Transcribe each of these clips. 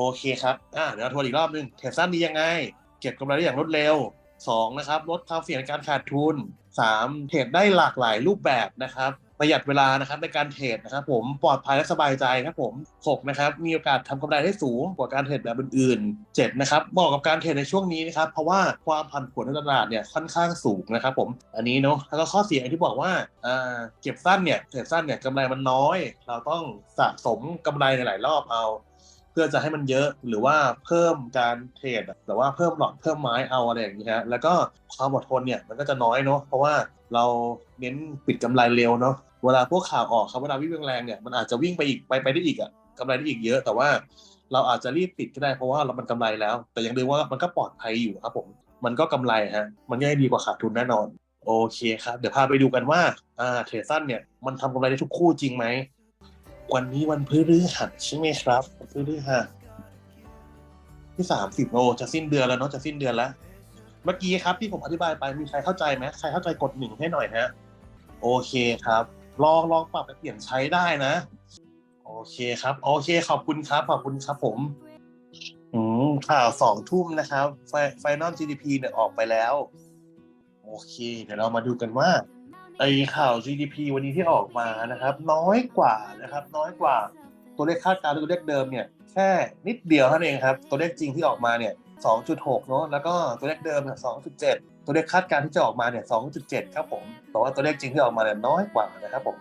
โอเคครับ อ่าเดี๋ยวเราทวนอีกรอบหนึงเทรดสั้นดียังไง เก็บกำไรได้อย่างรวดเร็วสองนะครับ ลดความเสี่ยงในการขาดทุนสามเทรดได้หลากหลายรูปแบบนะครับ ประหยัดเวลานะครับในการเทรดนะครับผม ปลอดภัยและสบายใจครับผมหกนะครับ มีโอกาสทำกำไรได้สูงกว่าการเทรดแบบอื่นๆเจ็ดนะครับ เหมาะกับการเทรดในช่วงนี้นะครับ เพราะว่าความผันผวนในตลาดเนี่ยค่อนข้างสูงนะครับผม อันนี้เนาะ แล้วก็ข้อเสียที่บอกว่า อ่า เก็บสั้นเนี่ย เทรดสั้นเนี่ยกำไรมันน้อย เราต้องสะสมกำไรในหลายรอบเอา พื่อจะให้มันเยอะหรือว่าเพิ่มการเทรดแต่ว่าเพิ่มหลอดเพิ่มไม้เอาอะไรอย่างนี้ฮะแล้วก็ความอดทนเนี่ยมันก็จะน้อยเนาะเพราะว่าเราเน้นปิดกำไรเร็วเนาะเวลาพวกข่าวออกครับเวลาวิ่งแรงเนี่ยมันอาจจะวิ่งไปอีกไปไปได้อีกอะกำไรได้อีกเยอะ แต่ว่าเราอาจจะรีบปิดก็ได้เพราะว่าเรามันกำไรแล้ว แต่ยังดูว่ามันก็ปลอดภัยอยู่ครับผมมันก็กำไรฮะมันง่ายดีกว่าขาดทุนแน่นอนโอเคครับ เดี๋ยวพาไปดูกันว่าอ่าเทรดสั้นเนี่ยมันทำกำไรได้ทุกคู่จริงไหม วันนี้วันพฤหัสใช่ไหมครับพฤหัสที่สามสิบโอจะสิ้นเดือนแล้วเนาะจะสิ้นเดือนแล้ว เมื่อกี้ครับที่ผมอธิบายไปมีใครเข้าใจไหมใครเข้าใจกดหนึ่งให้หน่อยฮะโอเคครับ ลองลองปรับไปเปลี่ยนใช้ได้นะ โอเคครับ โอเค ขอบคุณครับ ขอบคุณครับผม อืมข่าวสองทุ่มนะครับไฟไฟนอล GDP เนี่ยออกไปแล้ว โอเค เดี๋ยวเรามาดูกันว่า ไอข่าว GDP วันนี้ที่ออกมานะครับ น้อยกว่านะครับ น้อยกว่าตัวเลขคาดการณ์ตัวเลขเดิมเนี่ยแค่นิดเดียวเท่านั้นเองครับ ตัวเลขจริงที่ออกมาเนี่ย 2.6 เนอะแล้วก็ตัวเลขเดิมเนี่ย2.7 ตัวเลขคาดการณ์ที่จะออกมาเนี่ย 2.7 ครับผมแต่ว่าตัวเลขจริงที่ออกมาเนี่ยน้อยกว่านะครับผม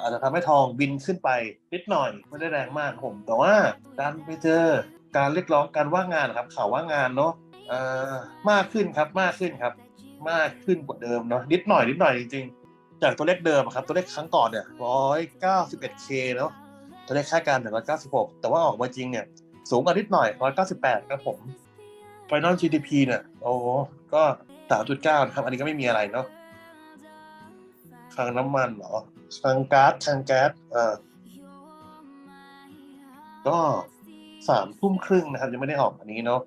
อาจจะทำให้ทองบินขึ้นไปนิดหน่อยไม่ได้แรงมากผม แต่ว่าการไปเจอการเรียกร้องการว่างงานนะครับข่าวว่างงานเนาะมากขึ้นครับมากขึ้นครับ มากขึ้นกว่าเดิมเนาะนิดหน่อยนิดหน่อยจริงๆ จากตัวเลขเดิมครับตัวเลขครั้งก่อนเนี่ย 191k เนาะตัวเลขคาดการณ์196แต่ว่าออกมาจริงเนี่ยสูงกว่านิดหน่อย198ครับผม Final GDP เนี่ยโอ้ก็3.9นะครับ อันนี้ก็ไม่มีอะไรเนาะคลังน้ำมันเหรอคลังก๊าซคลังแก๊สเอ่อก็สามทุ่มครึ่งนะครับยังไม่ได้ออกอันนี้เนาะ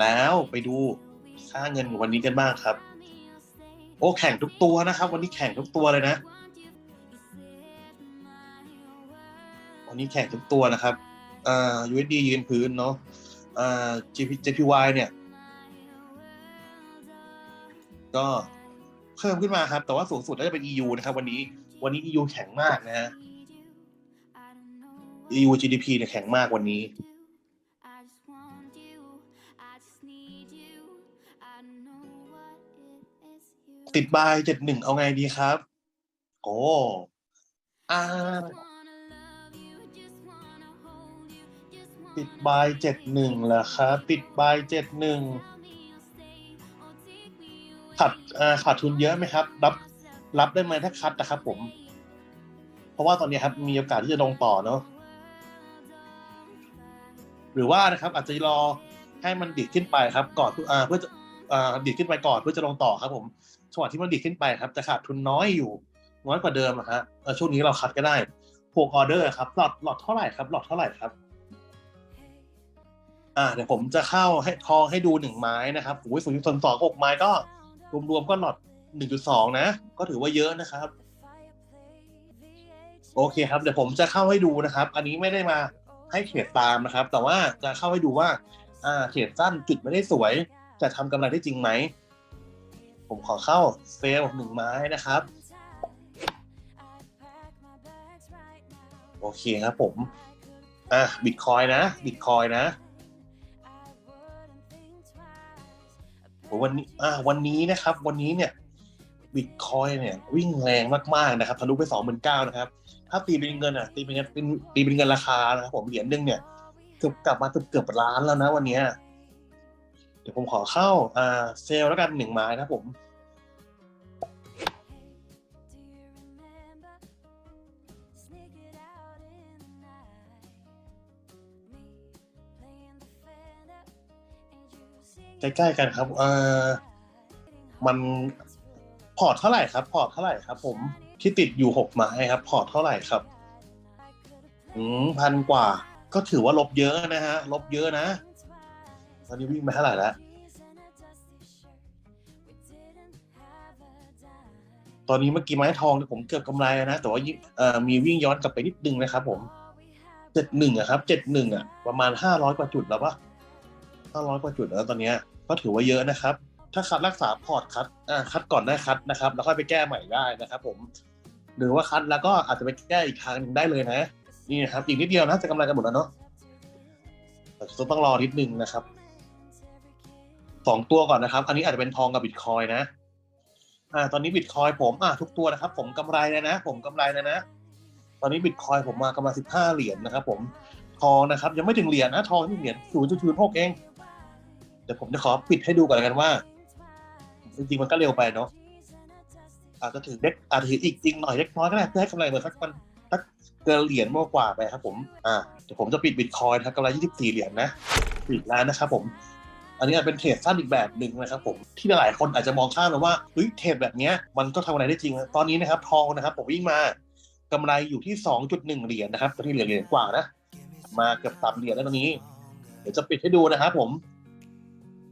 แล้วไปดูค่าเงินวันนี้กันบ้างครับ โอ้แข่งทุกตัวนะครับ วันนี้แข่งทุกตัวเลยนะ วันนี้แข่งทุกตัวนะครับอ่า USD ยืนพื้นเนาะอ่า GP JPY เนี่ย ก็เพิ่มขึ้นมาครับ แต่ว่าสูงสุดน่าจะเป็น EU นะครับ วันนี้ วันนี้ EU แข็งมากนะฮะ EU GDP เนี่ยแข็งมากวันนี้ ติดบายเจ็ดหนึ่งเอาไงดีครับ โอ้อาติดบายเจ็ดหนึ่งเหรอครับ ติดบายเจ็ดหนึ่งขาดขาดทุนเยอะไหมครับ รับ รับได้ไหมถ้าคัดนะครับผม เพราะว่าตอนนี้ครับมีโอกาสที่จะลงต่อเนาะหรือว่านะครับอาจจะรอให้มันดิดขึ้นไปครับ ก่อนเพื่อจะอ่า ดิดขึ้นไปก่อนเพื่อจะลงต่อครับ ผมจังหวะที่มันดิดขึ้นไปครับจะขาดทุนน้อยอยู่ น้อยกว่าเดิมอะฮะช่วงนี้เราคัดก็ได้พวกออเดอร์ครับหลอดหลอดเท่าไหร่ครับหลอดเท่าไหร่ครับอ่าเดี๋ยวผมจะเข้าให้ทองให้ดูหนึ่งไม้นะครับโอ้ยศูนย์จุดสองหกไม้ก็ รวมๆก็หลอดหนึ่งจุดสองนะ ก็ถือว่าเยอะนะครับ โอเคครับ เดี๋ยวผมจะเข้าให้ดูนะครับ อันนี้ไม่ได้มาให้เทรดตามนะครับ แต่ว่าจะเข้าให้ดูว่า อ่าเทรดสั้นจุดไม่ได้สวย จะทำกำไรได้จริงไหม ผมขอเข้าเซลหนึ่งไม้นะครับ โอเคครับผม อะบิตคอยนะบิตคอยนะวันนี้อ่าวันนี้นะครับ วันนี้เนี่ยบิตคอยเนี่ยวิ่งแรงมากๆนะครับทะลุไปสองหมื่นเก้านะครับ ถ้าตีเป็นเงินอะตีเป็นเงินเป็นตีเป็นเงินราคานะครับผมเหรียญนึงเนี่ยเกือบกลับมาเกือบเกือบล้านแล้วนะวันเนี้ย ดี๋ยวผมขอเข้าอ่าเซลแล้วกันหนึ่งไม้นะครับผม ใกล้ๆกันครับ เออมันพอร์ตเท่าไหร่ครับ พอร์ตเท่าไหร่ครับ ผมที่ติดอยู่หกไม้ครับ พอร์ตเท่าไหร่ครับ อืมพันกว่า ก็ถือว่าลบเยอะนะฮะ ลบเยอะนะ ตอนนี้วิ่งไปเท่าไหร่แล้ว ตอนนี้เมื่อกี้ไม้ทองเนี่ยผมเกือบกำไรแล้วนะ แต่ว่ายิ่งเอ่อมีวิ่งย้อนกลับไปนิดนึงนะครับผมเจ็ดหนึ่งอะครับเจ็ดหนึ่งอะประมาณห้าร้อยกว่าจุดแล้วปะห้าร้อยกว่าจุดแล้วตอนเนี้ยก็ถือว่าเยอะนะครับ ถ้าคัดรักษาพอร์ตคัดอ่าคัดก่อนได้คัดนะครับ แล้วค่อยไปแก้ใหม่ได้นะครับ ผม หรือว่าคัดแล้วก็อาจจะไปแก้อีกทางหนึ่งได้เลยนะ นี่นะครับอีกนิดเดียวนะจะกำไรกันหมดแล้วเนาะแต่ต้องรอนิดนึงนะครับ สองตัวก่อนนะครับ อันนี้อาจจะเป็นทองกับบิตคอยนะอ่าตอนนี้บิตคอยผมอ่าทุกตัวนะครับ ผมกำไรเลยนะ ผมกำไรเลยนะ ตอนนี้บิตคอยผมมากำไรสิบห้าเหรียญนะครับ ผมทองนะครับ ยังไม่ถึงเหรียญนะทองนี่เหรียญศูนย์จุดศูนย์หกเองเดี๋ยวผมจะขอปิดให้ดูก่อนแล้วกันว่า จริงๆมันก็เร็วไปเนาะอาจจะถือเล็กอาจจะถืออีกจริงหน่อยเล็กน้อยก็ได้เพื่อให้กำไรเหมือนสักมันสักเกินเหรียญมากกว่าไปครับ ผม อ่าเดี๋ยวผมจะปิดบิตคอยครับกำไรยี่สิบสี่เหรียญนะปิดแล้วนะครับ ผม อันนี้อาจเป็นเทรดสั้นอีกแบบหนึ่งนะครับผมที่หลายคนอาจจะมองข้ามนะว่าเฮ้ยเทรดแบบนี้มันก็ทำอะไรได้จริง ตอนนี้นะครับทองนะครับผมวิ่งมากำไรอยู่ที่สองจุดหนึ่งเหรียญนะครับตอนนี้เหรียญเหรียญกว่านะมาเกือบสามเหรียญแล้วตอนนี้ เดี๋ยวจะปิดให้ดูนะครับผม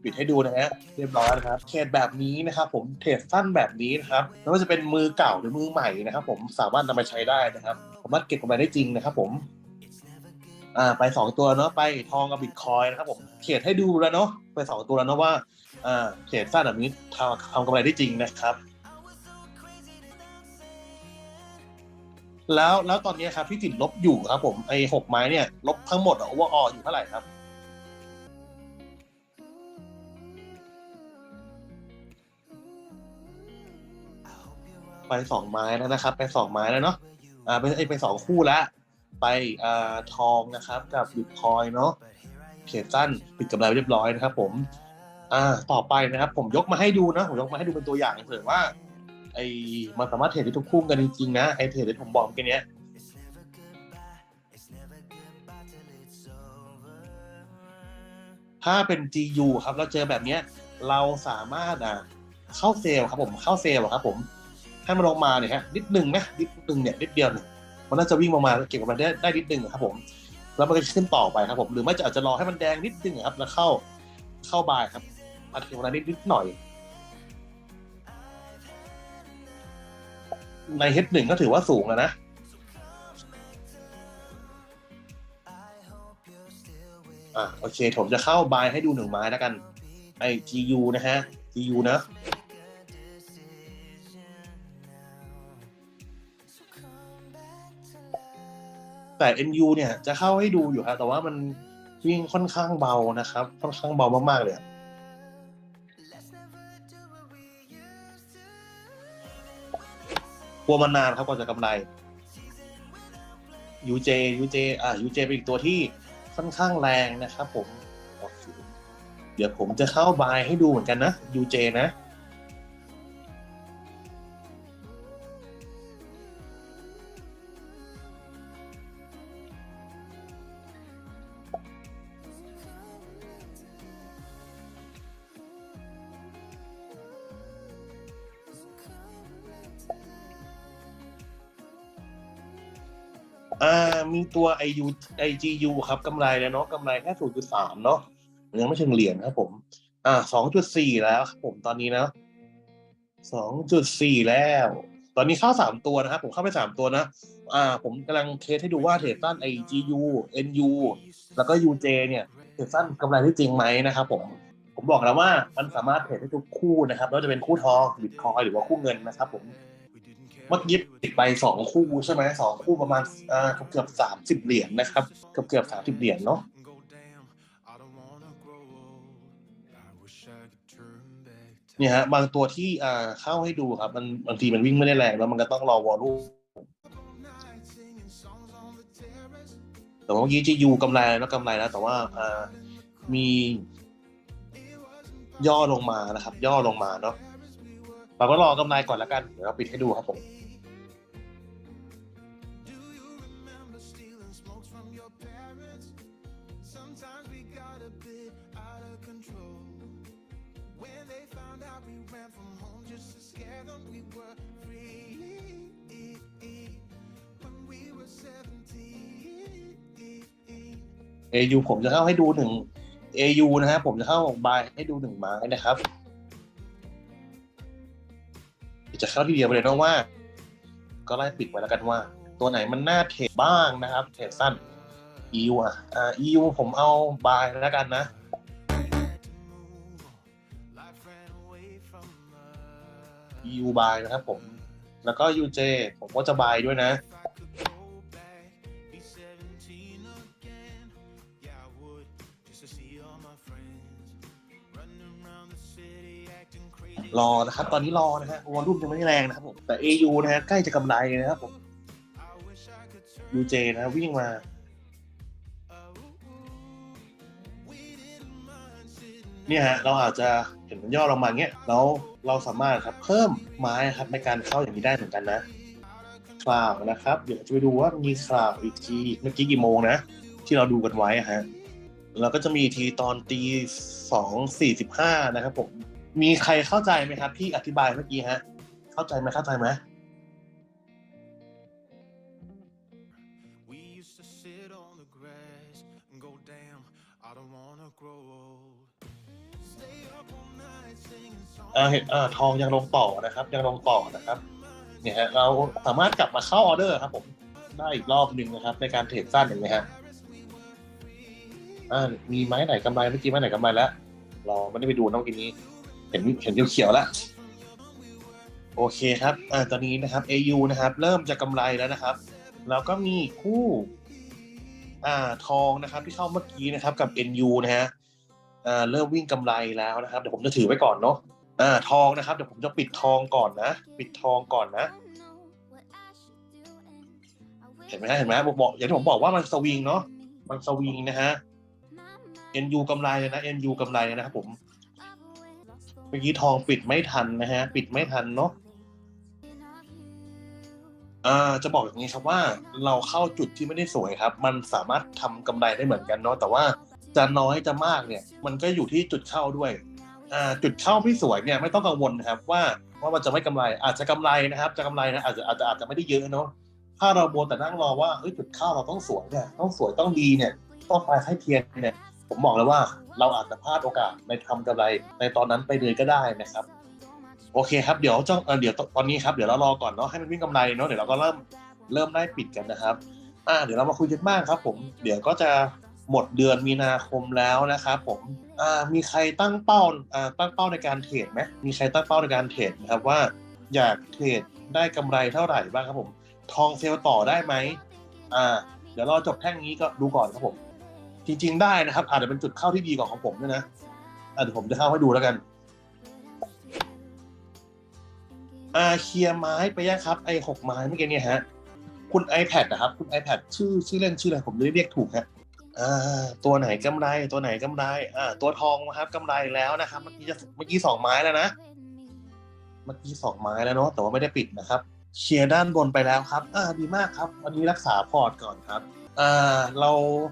ปิดให้ดูนะฮะเรียบร้อยนะครับเทรดแบบนี้นะครับผมเทรดสั้นแบบนี้นะครับไม่ว่าจะเป็นมือเก่าหรือมือใหม่นะครับ ผมสามารถนำมาใช้ได้นะครับสามารถเก็บกำไรได้จริงนะครับ ผม อ่าไปสองตัวเนาะไปทองกับบิตคอยนะครับผมเทรดให้ดูแล้วเนาะไปสองตัวแล้วเนาะว่าอ่าเทรดสั้นแบบนี้ทำทำกำไรได้จริงนะครับ แล้วแล้วตอนนี้ครับที่ติดลบอยู่ครับผมไอ้หกไม้เนี่ยลบทั้งหมดอะโอเวอร์ออยู่เท่าไหร่ครับไปสองไม้แล้วนะครับ ไปสองไม้แล้วเนาะอ่าไปไปสองคู่แล้ว ไปอ่าทองนะครับกับบิตคอยเนาะเขตสั้นปิดกำไรเรียบร้อยนะครับ ผมอ่าต่อไปนะครับ ผมยกมาให้ดูนะผมยกมาให้ดูเป็นตัวอย่างเผื่อว่า ไอ้มันสามารถเทรดได้ทุกคู่กันจริงๆนะไอ้เทรดที่ผมบอกเมื่อกี้เนี้ยถ้าเป็น GU ครับเราเจอแบบเนี้ย เราสามารถอะเข้าเซลล์ครับผมเข้าเซลล์อะครับผมให้มันลงมาเนี่ยฮะนิดหนึ่งนะนิดหนึ่งเนี่ยนิดเดียวเนี่ย มันน่าจะวิ่งลงมาเก็บกับมันได้ได้นิดหนึ่งครับผม แล้วมันก็จะขึ้นต่อไปครับผมหรือไม่จะอาจจะรอให้มันแดงนิดนึงครับแล้วเข้าเข้าบายครับอาจจะเก็บมันนิดนิดหน่อย ในเฮดหนึ่งก็ถือว่าสูงแล้วนะอะโอเค ผมจะเข้าบายให้ดูหนึ่งไม้แล้วกันไอ้ GU นะฮะ GU นะ แต่ NU เนี่ยจะเข้าให้ดูอยู่ครับแต่ว่ามันวิ่งค่อนข้างเบานะครับ ค่อนข้างเบามากๆเลยกลัวมันานครับกว่าจะกำไร UJ UJ อ่า UJ เป็นอีกตัวที่ค่อนข้างแรงนะครับผมเคเดี๋ยวผมจะเข้าบายให้ดูเหมือนกันนะ UJ นะ ตัว IU IGU ครับกำไรแล้วเนาะกำไรแค่0.3เนาะยังไม่ถึงเหรียญครับผม อ่า2.4แล้วครับผมตอนนี้นะ2.4แล้ว ตอนนี้เข้า3ตัวนะครับ ผมเข้าไป3ตัวนะ อ่า ผมกำลังเทสให้ดูว่าเทรดสั้น IGU NU แล้วก็ UJ เนี่ยเทรดสั้นกำไรได้จริงไหมนะครับผมผมบอกแล้วว่ามันสามารถเทรดได้ทุกคู่นะครับไม่ว่าจะเป็นคู่ทองบิตคอยหรือว่าคู่เงินนะครับผม เมื่อกี้ติดไปสองคู่ใช่ไหมสองคู่ประมาณอ่าเกือบสามสิบเหรียญนะครับ เกือบเกือบสามสิบเหรียญเนาะเนี่ยฮะบางตัวที่อ่าเข้าให้ดูครับ มันบางทีมันวิ่งไม่ได้แรงแล้วมันก็ต้องรอวอลลุ่มแต่ว่าเมื่อกี้จียูกำไรแล้วกำไรแล้วแต่ว่าอ่ามีย่อลงมานะครับ ย่อลงมาเนาะเราก็รอกำไรก่อนแล้วกัน เดี๋ยวเราปิดให้ดูครับผม AU ผมจะเข้าให้ดูหนึ่ง AU นะฮะผมจะเข้าบายให้ดูหนึ่งไม้นะครับจะเข้าทีเดียวไปเลยนะว่า ก็ไล่ปิดไว้แล้วกันว่า ตัวไหนมันน่าเทรดบ้างนะครับ เทรดสั้น EU อะอ่า EU ผมเอาบายแล้วกันนะ EU บายนะครับผม แล้วก็ UJ ผมก็จะบายด้วยนะ รอนะครับ ตอนนี้รอนะฮะวอลุ่มยังไม่แรงนะครับผม แต่ AU นะฮะใกล้จะกำไรนะครับผม UJ นะวิ่งมา เนี่ยฮะเราอาจจะเห็นมันย่อลงมาเงี้ยแล้วเราสามารถครับเพิ่มไม้ครับในการเข้าอย่างนี้ได้เหมือนกันนะคลาวนะครับ เดี๋ยวจะไปดูว่ามีคลาวอีกทีเมื่อกี้กี่โมงนะ ที่เราดูกันไว้ฮะแล้วก็จะมีทีตอนตีสองสี่สิบห้านะครับผมมีใครเข้าใจไหมครับที่อธิบายเมื่อกี้ฮะ เข้าใจไหมเข้าใจไหม singing songs. อ่าเห็นอ่าทองยังลงต่อนะครับ ยังลงต่อนะครับเนี่ยฮะเราสามารถกลับมาเข้าออเดอร์ครับผมได้อีกรอบหนึ่งนะครับ ในการเทรดสั้นเห็นไหมฮะอ่ามีไม้ไหนกำไรเมื่อกี้ไม้ไหนกำไรแล้วเราไม่ได้ไปดูน้องกินนี้ เห็นเห็นเขียวๆแล้วโอเคครับอ่าตอนนี้นะครับ AU นะครับ เริ่มจะกำไรแล้วนะครับ แล้วก็มีคู่อ่าทองนะครับ ที่เข้าเมื่อกี้นะครับกับ NU นะฮะอ่าเริ่มวิ่งกำไรแล้วนะครับเดี๋ยวผมจะถือไว้ก่อนเนาะ อ่าทองนะครับเดี๋ยวผมจะปิดทองก่อนนะ ปิดทองก่อนนะ เห็นไหมเห็นไหมบอกบอกอย่างที่ผมบอกว่ามันสวิงเนาะมันสวิงนะฮะ NU กำไรเลยนะ NU กำไรนะครับผมเมื่อกี้ทองปิดไม่ทันนะฮะ ปิดไม่ทันเนาะอ่าจะบอกอย่างนี้ครับว่าเราเข้าจุดที่ไม่ได้สวยครับ มันสามารถทำกำไรได้เหมือนกันเนาะแต่ว่าจะน้อยจะมากเนี่ย มันก็อยู่ที่จุดเข้าด้วย จุดเข้าไม่สวยเนี่ยไม่ต้องกังวลนะครับว่าว่ามันจะไม่กำไรอาจจะกำไรนะครับ จะกำไรนะอาจจะอาจจะอาจจะไม่ได้เยอะเนาะถ้าเราโบแต่นั่งรอว่าเฮ้ยจุดเข้าเราต้องสวยเนี่ยต้องสวยต้องดีเนี่ยต้องไปให้เทียนเนี่ยผมบอกเลยว่าเราอาจจะพลาดโอกาสในทำกำไรในตอนนั้นไปเลยก็ได้นะครับ โอเคครับเดี๋ยวจ้องเอ่อเดี๋ยวตอนนี้ครับเดี๋ยวเรารอก่อนเนาะให้มันวิ่งกำไรเนาะเดี๋ยวเราก็เริ่มเริ่มได้ปิดกันนะครับ อ่าเดี๋ยวเรามาคุยกันบ้างครับ ผมเดี๋ยวก็จะ หมดเดือนมีนาคมแล้วนะครับผมมีใครตั้งเป้าตั้งเป้าในการเทรดไหมมีใครตั้งเป้าในการเทรดนะครับว่า อยากเทรดได้กำไรเท่าไหร่บ้างครับผม ทองเซลล์ต่อได้ไหมอ่า เดี๋ยวรอจบแท่งนี้ก็ดูก่อนครับผม จริง ๆ ได้นะครับ อาจจะเป็นจุดเข้าที่ดีกว่าของผมด้วยนะเดี๋ยวผมจะเข้าให้ดูแล้วกันอาเคลียไม้ไปยังครับไอหกไม้เมื่อกี้เนี่ยฮะ คุณ iPad นะครับ คุณ iPad ชื่อชื่อเล่นชื่ออะไรผมเลยเรียกถูกฮะ ตัวไหนกำไรตัวไหนกำไรอ่าตัวทองครับกำไรแล้วนะครับ เมื่อกี้จะเมื่อกี้สองไม้แล้วนะ เมื่อกี้สองไม้แล้วเนาะแต่ว่าไม่ได้ปิดนะครับเคลียร์ด้านบนไปแล้วครับ อ่า ดีมากครับ วันนี้รักษาพอร์ตก่อนครับ อ่า เรา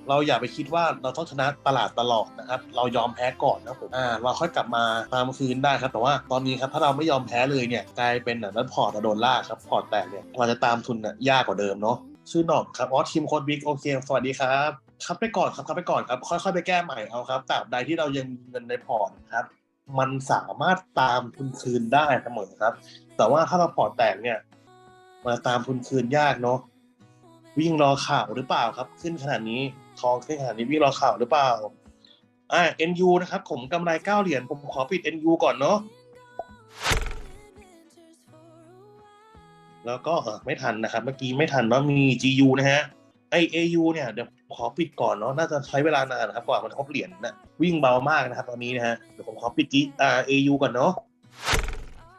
เราอย่าไปคิดว่าเราต้องชนะตลาดตลอดนะครับ เรายอมแพ้ก่อนนะผม อ่า เราค่อยกลับมาตามคืนได้ครับ แต่ว่าตอนนี้ครับ ถ้าเราไม่ยอมแพ้เลยเนี่ย กลายเป็นนั้นพอร์ตโดนล่ากครับ พอร์ตแตกเนี่ย เราจะตามทุนน่ะยากกว่าเดิมเนาะ ชื่อหนอกครับ อ๋อ ทีมโค้ดบิ๊กโอเค สวัสดีครับ ครับไปก่อนครับครับไปก่อนครับ ค่อยๆไปแก้ใหม่เอาครับตราบใดที่เรายังมีเงินในพอร์ตครับ มันสามารถตามทุนคืนได้เสมอครับ แต่ว่าถ้าเราพอร์ตแตกเนี่ยมาตามทุนคืนยากเนาะวิ่งรอข่าวหรือเปล่าครับ ขึ้นขนาดนี้ทองขึ้นขนาดนี้วิ่งรอข่าวหรือเปล่าอ่า NU นะครับ ผมกำไรเก้าเหรียญผมขอปิด NU ก่อนเนาะแล้วก็เออไม่ทันนะครับ เมื่อกี้ไม่ทันเนาะมี GU นะฮะ ไอ AU เนี่ยเดี๋ยวขอปิดก่อนเนาะน่าจะใช้เวลานานนะครับกว่ามันครบเหรียญนะวิ่งเบามากนะครับตอนนี้นะฮะเดี๋ยวผมขอปิด G อ่า AU ก่อนเนาะ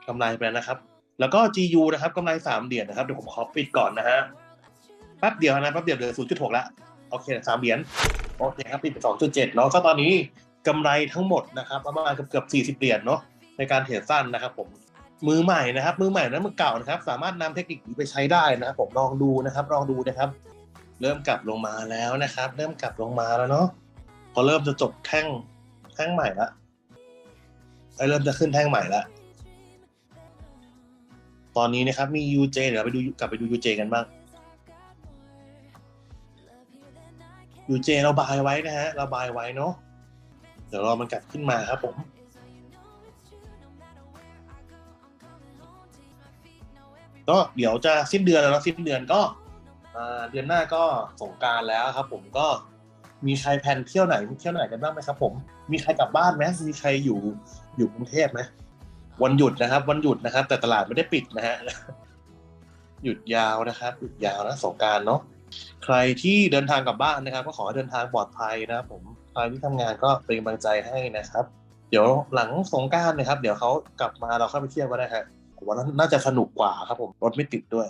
กำไรไปแล้วนะครับ แล้วก็ GU นะครับกำไรสามเหรียญนะครับเดี๋ยวผมขอปิดก่อนนะฮะแป๊บเดียวนะแป๊บเดียวเหลือ0.6ละโอเคสามเหรียญโอเคครับปิดไป2.7เจ็ดเนาะก็ตอนนี้กำไรทั้งหมดนะครับประมาณเกือบเกือบ40เหรียญเนาะในการเทรดสั้นนะครับผมมือใหม่นะครับ มือใหม่และมือเก่านะครับ สามารถนำเทคนิคนี้ไปใช้ได้นะครับผมลองดูนะครับลองดูนะครับ เริ่มกลับลงมาแล้วนะครับ เริ่มกลับลงมาแล้วเนาะพอเริ่มจะจบแท่งแท่งใหม่ละไอ้เริ่มจะขึ้นแท่งใหม่ละตอนนี้นะครับมี UJ เดี๋ยวไปดูกลับไปดู UJ กันบ้างยูเจเราบายไว้นะฮะเราบายไว้เนาะเดี๋ยวรอมันกลับขึ้นมาครับผมก็เดี๋ยวจะสิ้นเดือนแล้วนะสิ้นเดือนก็ เดือนหน้าก็สงการแล้วครับผมก็มีใครแผนเที่ยวไหนเที่ยวไหนกันบ้างไหมครับผม มีใครกลับบ้านไหมมีใครอยู่อยู่กรุงเทพไหมวันหยุดนะครับ วันหยุดนะครับ แต่ตลาดไม่ได้ปิดนะฮะหยุดยาวนะครับ หยุดยาวนะสงการเนาะใครที่เดินทางกลับบ้านนะครับ ก็ขอให้เดินทางปลอดภัยนะครับผมใครที่ทำงานก็เป็นกำลังใจให้นะครับ เดี๋ยวหลังสงการนะครับ เดี๋ยวเขากลับมาเราเข้าไปเที่ยวก็ได้ฮะผมว่าน่าจะสนุกกว่าครับผมรถไม่ติดด้วย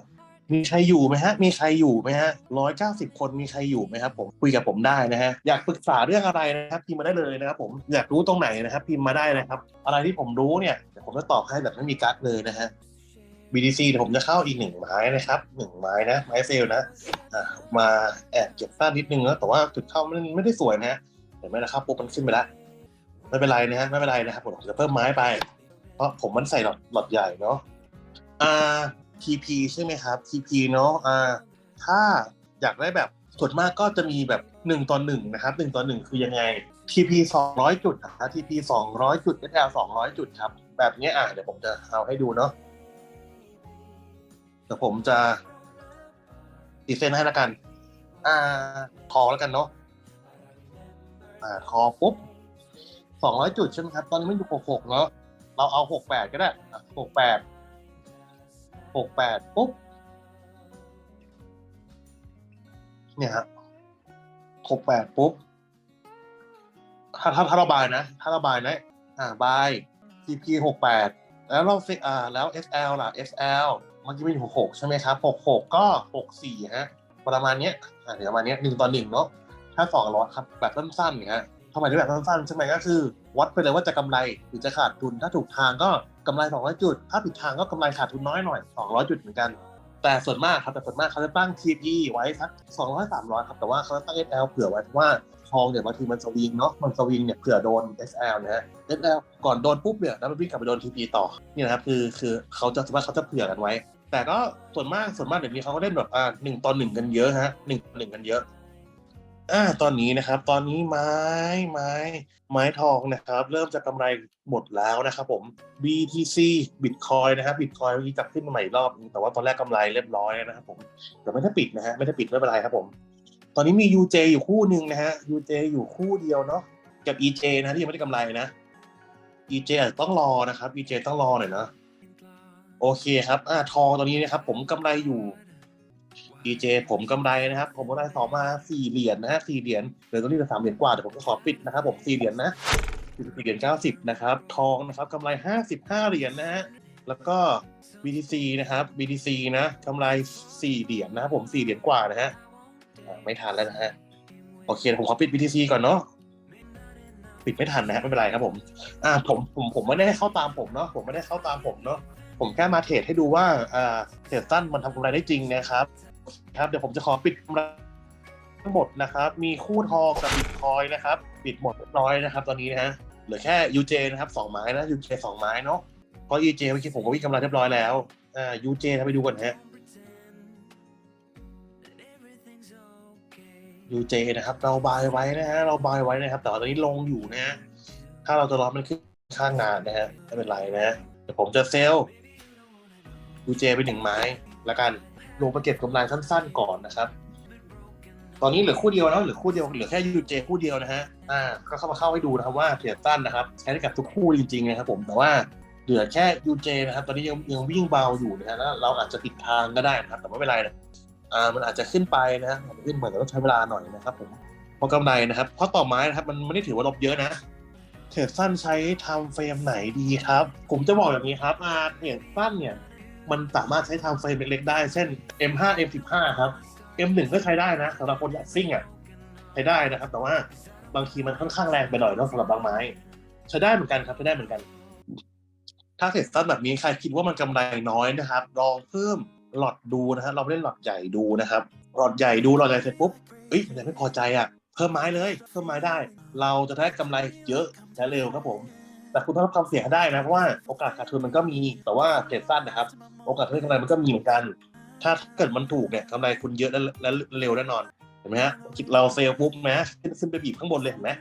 มีใครอยู่ไหมฮะ มีใครอยู่ไหมฮะร้อยเก้าสิบคนมีใครอยู่ไหมครับผม คุยกับผมได้นะฮะ อยากปรึกษาเรื่องอะไรนะครับ พิมพ์มาได้เลยนะครับผม อยากรู้ตรงไหนนะครับ พิมพ์มาได้นะครับ อะไรที่ผมรู้เนี่ยผมจะตอบให้แบบไม่มีกั๊กเลยนะฮะ BDC เดี๋ยวผมจะเข้าอีกหนึ่งไม้นะครับหนึ่งไม้นะ ไม้เซลนะอ่ามาแอบเก็บสั้นนิดนึงนะแต่ว่าจุดเข้ามันไม่ได้สวยนะฮะเห็นไหมนะครับปุ๊บมันขึ้นไปแล้วไม่เป็นไรนะฮะไม่เป็นไรนะครับผมจะเพิ่มไม้ไป เพราะผมมันใส่หลอดหลอดใหญ่เนาะอ่า TP ใช่ไหมครับ TP เนาะอ่าถ้าอยากได้แบบส่วนมากก็จะมีแบบหนึ่งต่อหนึ่งนะครับหนึ่งต่อหนึ่งคือยังไง TP สองร้อยจุดนะครับ TP สองร้อยจุด SL สองร้อยจุดครับ แบบนี้อะเดี๋ยวผมจะเอาให้ดูเนาะเดี๋ยวผมจะดีเซนให้แล้วกัน อ่าทอแล้วกันเนาะอ่าทอปุ๊บสองร้อยจุดใช่ไหมครับ ตอนนี้มันอยู่หกหกเนาะเราเอาหกแปดก็ได้หกแปด หกแปดปุ๊บเนี่ยฮะหกแปดปุ๊บถ้าถ้าถ้าเระบายนะ ถ้าเระบายนะอ่าบาย TP หกแปดแล้วเราเอ่าแล้ว SL ล่ะ SL เมื่อกี้เป็นหกหกใช่ไหมครับหกหกก็หกสี่ฮะประมาณเนี้ยอ่าประมาณเนี้ยหนึ่งต่อหนึ่งเนาะถ้าสองร้อยครับแบบสั้นๆเนี่ยฮะ ทำไมถึงแบบสั้นๆใช่ไหมก็คือ วัดไปเลยว่าจะกำไรหรือจะขาดทุน ถ้าถูกทางก็กำไรสองร้อยจุด ถ้าผิดทางก็กำไรขาดทุนน้อยหน่อยสองร้อยจุดเหมือนกัน แต่ส่วนมากครับแต่ส่วนมากเขาจะตั้ง TP ไว้สักสองร้อยสามร้อยครับแต่ว่าเขาจะตั้ง SL เผื่อไว้เพราะว่าทองเนี่ยบางทีมันสวิงเนาะมันสวิงเนี่ยเผื่อโดน SL นะฮะ SL ก่อนโดนปุ๊บเนี่ยแล้วมันวิ่งกลับไปโดน TP ต่อนี่นะครับคือคือเขาจะว่าเขาจะเผื่อกันไว้แต่ก็ส่วนมากส่วนมากเดี๋ยวนี้เขาก็เล่นแบบอ่าหนึ่งต่อหนึ่งกันเยอะฮะหนึ่งต่อหนึ่งกันเยอะ อ่าตอนนี้นะครับ ตอนนี้ไม้ไม้ไม้ทองนะครับ เริ่มจะกำไรหมดแล้วนะครับผม BTC Bitcoin นะครับ Bitcoin เมื่อกี้กลับขึ้นมาใหม่อีกรอบนึงแต่ว่าตอนแรกกำไรเรียบร้อยแล้วนะครับผมแต่ไม่ได้ปิดนะฮะไม่ได้ปิดไม่เป็นไรครับผม ตอนนี้มี UJ อยู่คู่หนึ่งนะฮะ UJ อยู่คู่เดียวเนาะกับ EJ นะที่ยังไม่ได้กำไรนะ EJ อาจจะต้องรอนะครับ EJ ต้องรอหน่อยนะโอเคครับอ่าทองตอนนี้นะครับผมกำไรอยู่ DJ ผมกำไรนะครับ ผมกำไรต่อมาสี่เหรียญนะฮะสี่เหรียญเหลือตรงนี้เหลือสามเหรียญกว่าเดี๋ยวผมจะขอปิดนะครับ ผมสี่เหรียญนะสี่เหรียญเก้าสิบนะครับทองนะครับกำไรห้าสิบห้าเหรียญนะฮะแล้วก็ BTC นะครับ BTC นะกำไรสี่เหรียญนะครับผมสี่เหรียญกว่านะฮะไม่ทันแล้วนะฮะโอเคผมขอปิด BTC ก่อนเนาะปิดไม่ทันนะฮะไม่เป็นไรครับผม อ่าผมผมผมไม่ได้เข้าตามผมเนาะผมไม่ได้เข้าตามผมเนาะผมแค่มาเทรดให้ดูว่าเอ่าเทรดสั้นมันทำกำไรได้จริงนะครับ ครับเดี๋ยวผมจะขอปิดกำไรทั้งหมดนะครับ มีคู่ทองกับบิตคอยนะครับ ปิดหมดเรียบร้อยนะครับ ตอนนี้นะฮะเหลือแค่ UJ นะครับสองไม้นะ UJ สองไม้เนาะเพราะ UJ เมื่อกี้ผมก็วิ่งกำไรเรียบร้อยแล้วอ่า UJ ทำไปดูก่อนฮะ UJ นะครับ เราบายไว้นะฮะเราบายไว้นะครับ แต่ว่าตอนนี้ลงอยู่นะฮะถ้าเราจะรอมันขึ้นข้างงานนะฮะไม่เป็นไรนะฮะเดี๋ยวผมจะเซลล์ UJ ไปหนึ่งไม้แล้วกัน ลงไปเก็บกำไรสั้น ๆ ก่อนนะครับ ตอนนี้เหลือคู่เดียวแล้วเหลือคู่เดียวเหลือแค่ UJ คู่เดียวนะฮะอ่าก็เข้ามาเข้าให้ดูนะครับว่าเทรดสั้นนะครับใช้ได้กับทุกคู่จริงๆนะครับผมแต่ว่าเหลือแค่ UJ นะครับ ตอนนี้ยังยังวิ่งเบาอยู่นะฮะแล้วเราอาจจะติดทางก็ได้นะครับ แต่ไม่เป็นไรนะอ่ามันอาจจะขึ้นไปนะฮะขึ้นเหมือนแต่ต้องใช้เวลาหน่อยนะครับผมพราะกำไรนะครับเพราะต่อไม้นะครับ มันไม่ได้ถือว่าลบเยอะนะเทรดสั้นใช้ทม์เฟรมไหนดีครับ ผมจะบอกอย่างนี้ครับอ่าเทรดสั้นเนี่ย มันสามารถใช้ทม์เฟรมเล็กๆได้ เช่น M5 M15 ครับ M1 ก็ใช้ได้นะสำหรับคนอยากซิ่งอะใช้ได้นะครับ แต่ว่าบางทีมันค่อนข้างแรงไปหน่อยเนอะสำหรับบางไม้ ใช้ได้เหมือนกันครับใช้ได้เหมือนกัน ถ้าเทรดสั้นแบบนี้ใครคิดว่ามันกำไรน้อยนะครับ ลองเพิ่มหลอดดูนะฮะเราไม่ได้หลอดใหญ่ดูนะครับ หลอดใหญ่ดูหลอดใหญ่เสร็จปุ๊บเอ้ยยังไม่พอใจอะเพิ่มไม้เลย เพิ่มไม้ได้ เราจะได้กำไรเยอะและเร็วครับผม แต่คุณต้องรับความเสี่ยงให้ได้นะ เพราะว่าโอกาสขาดทุนมันก็มี แต่ว่าเทรดสั้นนะครับ โอกาสที่กำไรมันก็มีเหมือนกัน ถ้าเกิดมันถูกเนี่ยกำไรคุณเยอะและและเร็วแน่นอน เห็นไหมฮะเราเซลล์ปุ๊บนะขึ้นขึ้นไปบีบข้างบนเลยเห็นไหม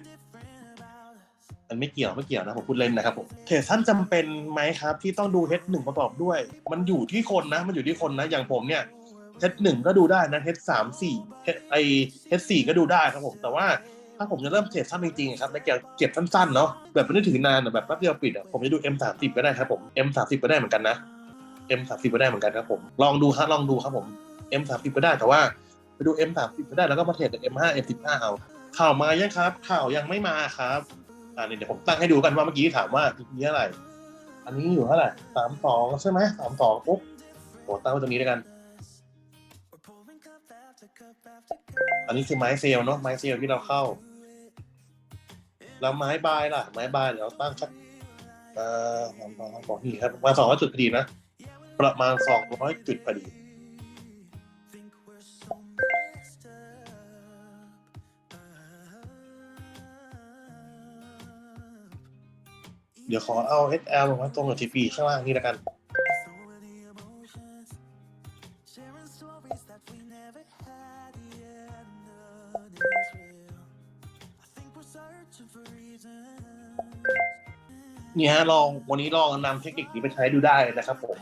มันไม่เกี่ยวไม่เกี่ยวนะผมพูดเล่นนะครับผมเทรดสั้นจำเป็นไหมครับ ที่ต้องดูเฮดหนึ่งประกอบด้วย มันอยู่ที่คนนะ มันอยู่ที่คนนะ อย่างผมเนี่ยเฮดหนึ่งก็ดูได้นะเฮดสามสี่ไอเฮดสี่ก็ดูได้ครับผม แต่ว่า ถ้าผมจะเริ่มเทรดสั้นจริงๆครับในเกี่ยวเก็บสั้นๆเนาะแบบไม่ได้ถือนานแบบแป๊บเดียวปิดอะผมจะดู M สามสิบก็ได้ครับผม M สามสิบก็ได้เหมือนกันนะ M สามสิบก็ได้เหมือนกันครับผมลองดูครับลองดูครับผม M สามสิบก็ได้แต่ว่าไปดู M สามสิบก็ได้แล้วก็มาเทรดกับ M ห้า M สิบห้าเอาข่าวมายังครับ ข่าวยังไม่มาครับอ่าเดี๋ยวผมตั้งให้ดูกันว่าเมื่อกี้ถามว่ามีเท่าไร อันนี้อยู่เท่าไหร่สามสองใช่ไหมสามสองปุ๊บโหตั้งไว้ตรงนี้ด้วยกัน อันนี้คือไม้เซลล์เนาะไม้เซลล์ที่เราเข้า แล้วไม้บายล่ะ ไม้บายเดี๋ยวตั้งสักเอ่อสามสองสองนี่ครับประมาณสองร้อยจุดพอดีนะ ประมาณสองร้อยจุดพอดีเดี๋ยวขอเอา HL มาตรงกับ TP ข้างล่างนี่แล้วกัน นี่ฮะลองวันนี้ลองนำเทคนิคนี้ไปใช้ดูได้นะครับ ผม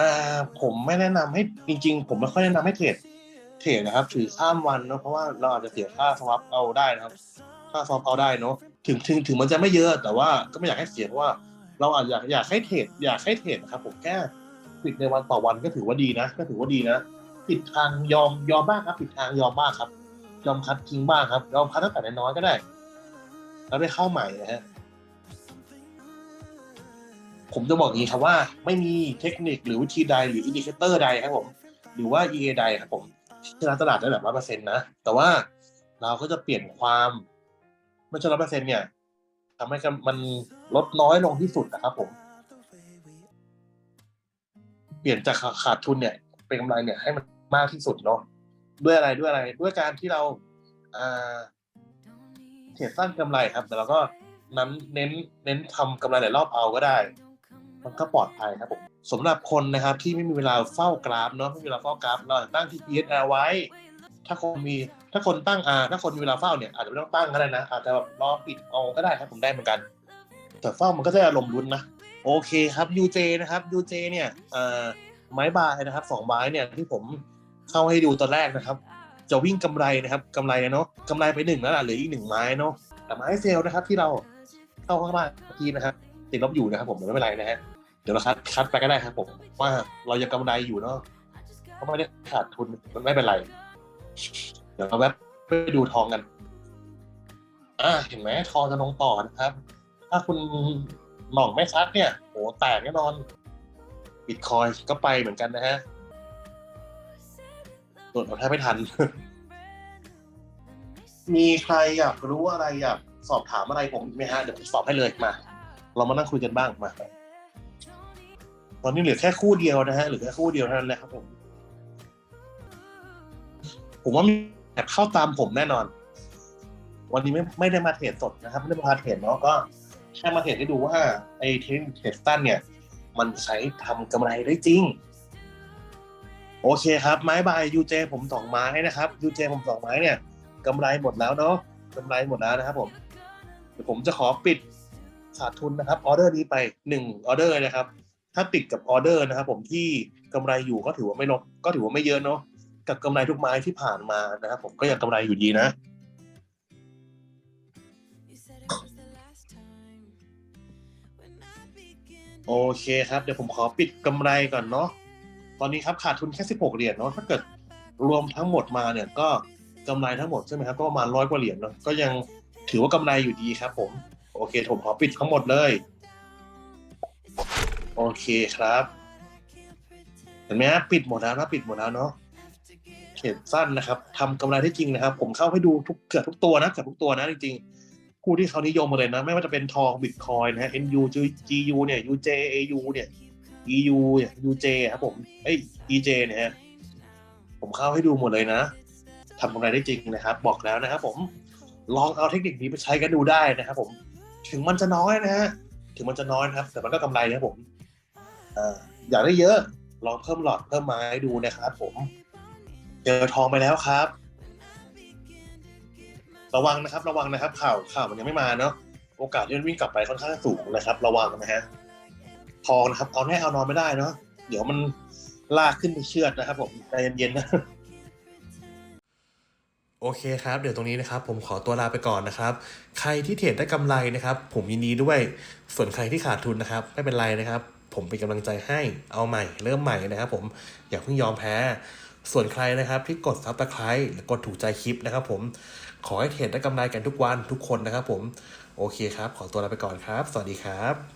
อ่าผมไม่แนะนำให้จริง ๆ ผมไม่ค่อยแนะนำให้เทรดเทรดนะครับ ถือข้ามวันเนอะเพราะว่าเราอาจจะเสียค่าสวับเอาได้นะครับ ค่าสวับเอาได้เนอะถึงถึงถึงมันจะไม่เยอะแต่ว่าก็ไม่อยากให้เสียเพราะว่า เราอาจอยากอยากให้เทรดอยากให้เทรดนะครับ ผมแค่ปิดในวันต่อวันก็ถือว่าดีนะ ก็ถือว่าดีนะปิดทางยอมยอมบ้างครับปิดทางยอมบ้างครับ ยอมคัดทิ้งบ้างครับยอมคัดตั้งแต่น้อยก็ได้ แล้วได้เข้าใหม่นะฮะผมจะบอกอย่างนี้ครับว่าไม่มีเทคนิคหรือวิธีใดหรืออินดิเคเตอร์ใดครับผม หรือว่า EA ใดครับผมชนะตลาดได้แบบร้อยเปอร์เซ็นต์นะ แต่ว่าเราก็จะเปลี่ยนความไม่ใช่ร้อเปอร์เซ็นต์เนี่ยทำให้มันลดน้อยลงที่สุดนะครับผม เปลี่ยนจากขาดทุนเนี่ย เป็นกำไรเนี่ยให้มันมากที่สุดเนาะด้วยอะไรด้วยอะไร ด้วยการที่เราอ่า เทรดสั้นกำไรครับ แต่เราก็นั้นเน้นเน้นทำกำไรหลายรอบเอาก็ได้ มันก็ปลอดภัยครับผมสำหรับคนนะครับที่ไม่มีเวลาเฝ้ากราฟเนาะไม่มีเวลาเฝ้ากราฟเราตั้ง TPS ไว้ ถ้าคนมีถ้าคนตั้งอ่าถ้าคนมีเวลาเฝ้าเนี่ยอาจจะไม่ต้องตั้งก็ได้นะอาจจะแบบรอปิดเอาก็ได้ครับผมได้เหมือนกัน แต่เฝ้ามันก็จะอารมณ์ลุ้นนะโอเคครับ UJ นะครับ UJ เนี่ยไม้บายนะครับสองไม้เนี่ยที่ผมเข้าให้ดูตอนแรกนะครับ จะวิ่งกำไรนะครับกำไรเนาะกำไรไปหนึ่งแล้วล่ะเหลืออีกหนึ่งไม้เนาะแต่ไม้เซลล์นะครับ ที่เราเข้าข้างล่างเมื่อกี้นะครับติดลบอยู่นะครับผมไม่เป็นไรนะฮะเดี๋ยวเราคัดคัดไปก็ได้ครับผมว่าเรายังกำไรอยู่เนาะเพราะไม่ได้ขาดทุนมันไม่เป็นไร เดี๋ยวเราแวบไปดูทองกัน อ่าเห็นไหมทองจะลงต่อนะครับ ถ้าคุณหน่องไม่ซัดเนี่ยโหแตกแน่นอนบิตคอยก็ไปเหมือนกันนะฮะ ตรวจเอาแทบไม่ทัน มีใครอยากรู้อะไรอยากสอบถามอะไรผมไหมฮะ เดี๋ยวผมสอบให้เลยมา เรามานั่งคุยกันบ้างมาตอนนี้เหลือแค่คู่เดียวนะฮะเหลือแค่คู่เดียวเท่านั้นแหละครับผม ผมว่ามีแบบเข้าตามผมแน่นอน วันนี้ไม่ไม่ได้มาเทรดสดนะครับ ไม่ได้มาเทรดเนาะก็แค่มาเทรดให้ดูว่าไอ้เทรดเทรดตันเนี่ย มันใช้ทำกำไรได้จริง โอเคครับไม้บายยูเจผมสองไม้นะครับยูเจผมสองไม้เนี่ยกำไรหมดแล้วเนาะกำไรหมดแล้วนะครับผมเดี๋ยวผมจะขอปิดขาดทุนนะครับออเดอร์นี้ไปหนึ่งออเดอร์นะครับ ถ้าปิดกับออเดอร์นะครับผมที่กำไรอยู่ก็ถือว่าไม่ลบก็ถือว่าไม่เยอะเนาะกับกำไรทุกไม้ที่ผ่านมานะครับผมก็ยังกำไรอยู่ดีนะโอเคครับเดี๋ยวผมขอปิดกำไรก่อนเนาะ ตอนนี้ครับขาดทุนแค่ 16 เหรียญเนาะถ้าเกิดรวมทั้งหมดมาเนี่ยก็กำไรทั้งหมดใช่ไหมครับก็ประมาณร้อยกว่าเหรียญเนาะก็ยังถือว่ากำไรอยู่ดีครับ ผม โอเคผมขอปิดทั้งหมดเลย โอเคครับเห็นไหมฮะปิดหมดแล้วนะปิดหมดแล้วเนาะเขตสั้นนะครับทำกำไรได้จริงนะครับ ผมเข้าให้ดูทุกเกือบทุกตัวนะเกือบทุกตัวนะจริงๆคู่ที่เขานิยมมาเลยนะ ไม่ว่าจะเป็นทองบิตคอยนะฮะ NU GU เนี่ย UJ AU เนี่ย EU เนี่ย UJ ครับผมเอ้ย EJ เนี่ยฮะผมเข้าให้ดูหมดเลยนะทำกำไรได้จริงนะครับ บอกแล้วนะครับผมลองเอาเทคนิคนี้ไปใช้กันดูได้นะครับผม ถึงมันจะน้อยนะฮะถึงมันจะน้อยนะครับ แต่มันก็กำไรนะครับผมอ่าอยากได้เยอะลองเพิ่มหลอดเพิ่มไม้ดูนะครับผม เจอทองไปแล้วครับ ระวังนะครับ ระวังนะครับ ข่าวข่าวมันยังไม่มาเนาะโอกาสที่มันวิ่งกลับไปค่อนข้างสูงนะครับ ระวังนะฮะ ทอนะครับ เอาแน่เอานอนไม่ได้เนาะเดี๋ยวมันลากขึ้นไปเชือดนะครับ ผมใจเย็นๆนะโอเคครับ เดี๋ยวตรงนี้นะครับ ผมขอตัวลาไปก่อนนะครับ ใครที่เทรดได้กำไรนะครับ ผมยินดีด้วย ส่วนใครที่ขาดทุนนะครับ ไม่เป็นไรนะครับ ผมเป็นกำลังใจให้เอาใหม่ เริ่มใหม่นะครับ ผมอย่าเพิ่งยอมแพ้ ส่วนใครนะครับที่กดซับสไครต์หรือกดถูกใจคลิปนะครับ ผมขอให้เทรดได้กำไรกันทุกวันทุกคนนะครับ ผมโอเคครับ ขอตัวลาไปก่อนครับ สวัสดีครับ